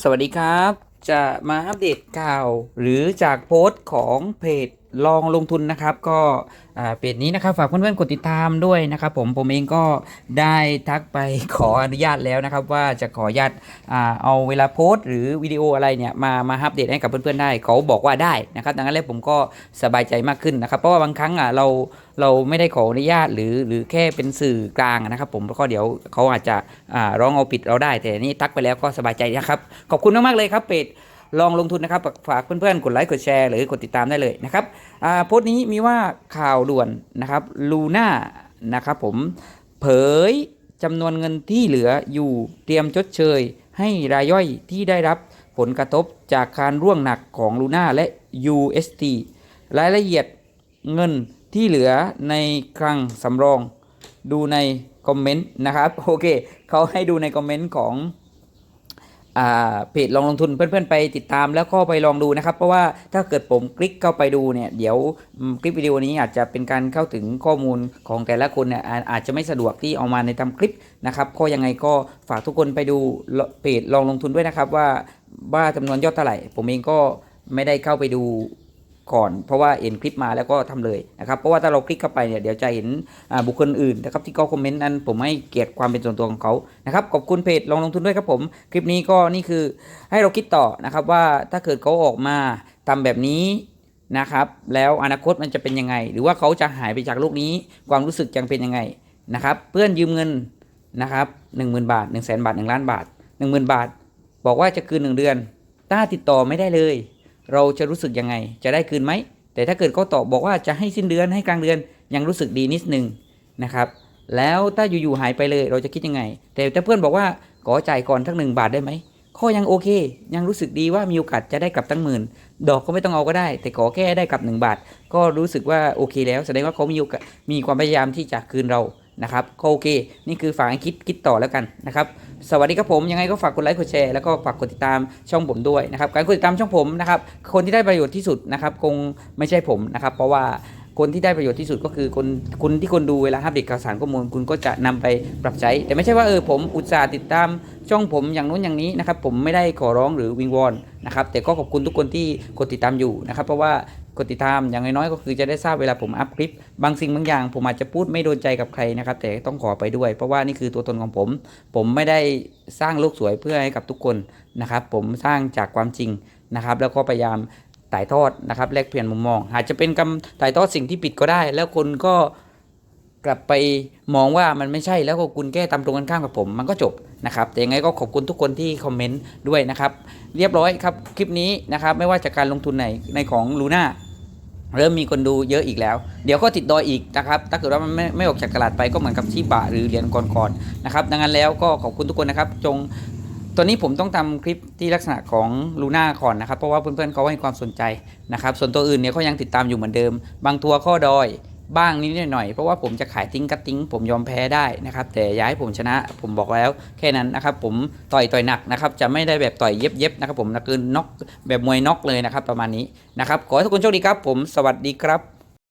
สวัสดีครับ จะมาอัปเดตข่าวหรือจากโพสต์ของเพจ ลองลงทุนนะครับก็เพจนี้นะครับฝากเพื่อนๆกดติดตามด้วยนะครับผมผมเองก็ได้ทักไปขออนุญาตแล้วนะครับว่าจะขออนุญาตเอาเวลาโพสต์หรือวิดีโออะไรเนี่ยมามาอัปเดตให้กับเพื่อนๆได้เขาบอกว่าได้นะครับดังนั้นแล้วผมก็สบายใจมากขึ้นนะครับเพราะว่าบางครั้งอะเราเราไม่ได้ขออนุญาตหรือหรือแค่เป็นสื่อกลางนะครับผมแล้วก็เดี๋ยวเขาอาจจะร้องเอาผิดเราได้ แต่นี่ทักไปแล้วก็สบายใจนะครับขอบคุณมากๆเลยครับเพจ ลองลงทุนนะครับ ฝากเพื่อนๆ กดไลค์ กดแชร์ หรือกดติดตามได้เลยนะครับโพสต์นี้มีว่าข่าวด่วนนะครับลูน่านะครับผมเผยจำนวนเงินที่เหลืออยู่เตรียมชดเชย ให้รายย่อยที่ได้รับผลกระทบจากการร่วงหนักของลูน่าและ UST รายละเอียดเงินที่เหลือในคลังสำรอง ดูในคอมเมนต์นะครับ โอเค เขาให้ดูในคอมเมนต์ของ เพจลองลงทุนเพื่อนๆไปติดตามแล้วก็ไปลองดูนะครับ เพราะว่าถ้าเกิดผมคลิกเข้าไปดูเนี่ยเดี๋ยวคลิปวิดีโอนี้อาจจะเป็นการเข้าถึงข้อมูลของแต่ละคนเนี่ยอาจจะไม่สะดวกที่เอามาในทำคลิปนะครับก็ยังไงก็ฝากทุกคนไปดูเพจลองลงทุนด้วยนะครับว่าว่าจำนวนยอดเท่าไหร่ ผมเองก็ไม่ได้เข้าไปดู ก่อนเพราะว่าเห็นคลิปมาแล้วก็ทำเลยนะครับเพราะว่าถ้าเราคลิกเข้าไปเนี่ยเดี๋ยวจะเห็นบุคคลอื่นนะครับที่เขาคอมเมนต์นั้นผมให้เกียรติความเป็นส่วนตัวของเขานะครับขอบคุณเพจลองลงทุนด้วยครับผม คลิปนี้ก็นี่คือให้เราคิดต่อนะครับว่าถ้าเกิดเขาออกมาทำแบบนี้นะครับแล้วอนาคตมันจะเป็นยังไง หรือว่าเขาจะหายไปจากโลกนี้ความรู้สึกยังเป็นยังไงนะครับเพื่อนยืมเงินนะครับหนึ่งหมื่นบาทหนึ่งแสนบาทหนึ่งล้านบาทหนึ่งหมื่นบาท บอกว่าจะคืนหนึ่งเดือนถ้าติดต่อไม่ได้เลย เราจะรู้สึกยังไง จะได้คืนไหม แต่ถ้าเกิดเขาตอบบอกว่าจะให้สิ้นเดือนให้กลางเดือนยังรู้สึกดีนิดนึงนะครับ แล้วถ้าอยู่ๆหายไปเลยเราจะคิดยังไง แต่ถ้าเพื่อนบอกว่าขอจ่ายก่อนทั้งหนึ่งบาทได้ไหมข้อยังโอเค ยังรู้สึกดีว่ามีโอกาสจะได้กลับตั้งหมื่น ดอกก็ไม่ต้องเอาก็ได้ แต่ขอแค่ได้กลับหนึ่งบาท ก็รู้สึกว่าโอเคแล้ว แสดงว่าเขามีโอกาสมีความพยายามที่จะคืนเรา นะครับก็โอเค นี่คือฝากให้คิดคิดต่อแล้วกันนะครับ สวัสดีครับผมยังไงก็ฝากกดไลค์กดแชร์แล้วก็ฝากกดติดตามช่องผมด้วยนะครับ การกดติดตามช่องผมนะครับ คนที่ได้ประโยชน์ที่สุดนะครับคงไม่ใช่ผมนะครับ เพราะว่าคนที่ได้ประโยชน์ที่สุดก็คือคนคุณที่คนดูเวลาอัปเดตข่าวสารข้อมูลคุณก็จะนำไปปรับใช้ แต่ไม่ใช่ว่าเออผมอุตส่าห์ติดตามช่องผมอย่างนู้นอย่างนี้นะครับผมไม่ได้ขอร้องหรือวิงวอนนะครับแต่ก็ขอบคุณทุกคนที่กดติดตามอยู่นะครับเพราะว่า กดติดตามอย่างน้อยๆก็คือจะได้ทราบเวลาผมอัพคลิป บางสิ่งบางอย่าง ผมอาจจะพูดไม่โดนใจกับใครนะครับ แต่ต้องขอไปด้วย เพราะว่านี่คือตัวตนของผม ผมไม่ได้สร้างโลกสวยเพื่อให้กับทุกคนนะครับ ผมสร้างจากความจริงนะครับ แล้วก็พยายามถ่ายทอดนะครับแลกเปลี่ยนมุมมอง อาจจะเป็นคำถ่ายทอดสิ่งที่ผิดก็ได้ แล้วคนก็กลับไปมองว่ามันไม่ใช่แล้วก็คุณแก้ตามตรงกันข้ามกับผม มันก็จบนะครับ แต่ยังไงก็ขอบคุณทุกคนที่คอมเมนต์ด้วยนะครับ เรียบร้อยครับ คลิปนี้นะครับ ไม่ว่าจากการลงทุนไหนในของลูน่า เริ่มมีคนดูเยอะอีกแล้ว เดี๋ยวก็ติดดอยอีกนะครับ ถ้าเกิดว่ามันไม่ไม่ออกจากตลาดไปก็เหมือนกับที่บะหรือเหรียญก่อนๆนะครับ ดังนั้นแล้วก็ขอบคุณทุกคนนะครับ จง ตอนนี้ผมต้องทำคลิปที่ลักษณะของลูน่าก่อนนะครับ เพราะว่าเพื่อนๆเขาให้ความสนใจนะครับ ส่วนตัวอื่นเนี่ยเขายังติดตามอยู่เหมือนเดิม บางตัวข้อดอย บ้างนิดหน่อยเพราะว่าผมจะขายทิ้งกัดติ้ง ผมยอมแพ้ได้นะครับ แต่ย้ายผมชนะผมบอกแล้วแค่นั้นนะครับ ผมต่อยต่อยหนักนะครับ จะไม่ได้แบบต่อยเย็บเย็บนะครับ ผมนะคือน็อกแบบมวยน็อกเลยนะครับ ประมาณนี้นะครับ ขอให้ทุกคนโชคดีครับ ผมสวัสดีครับ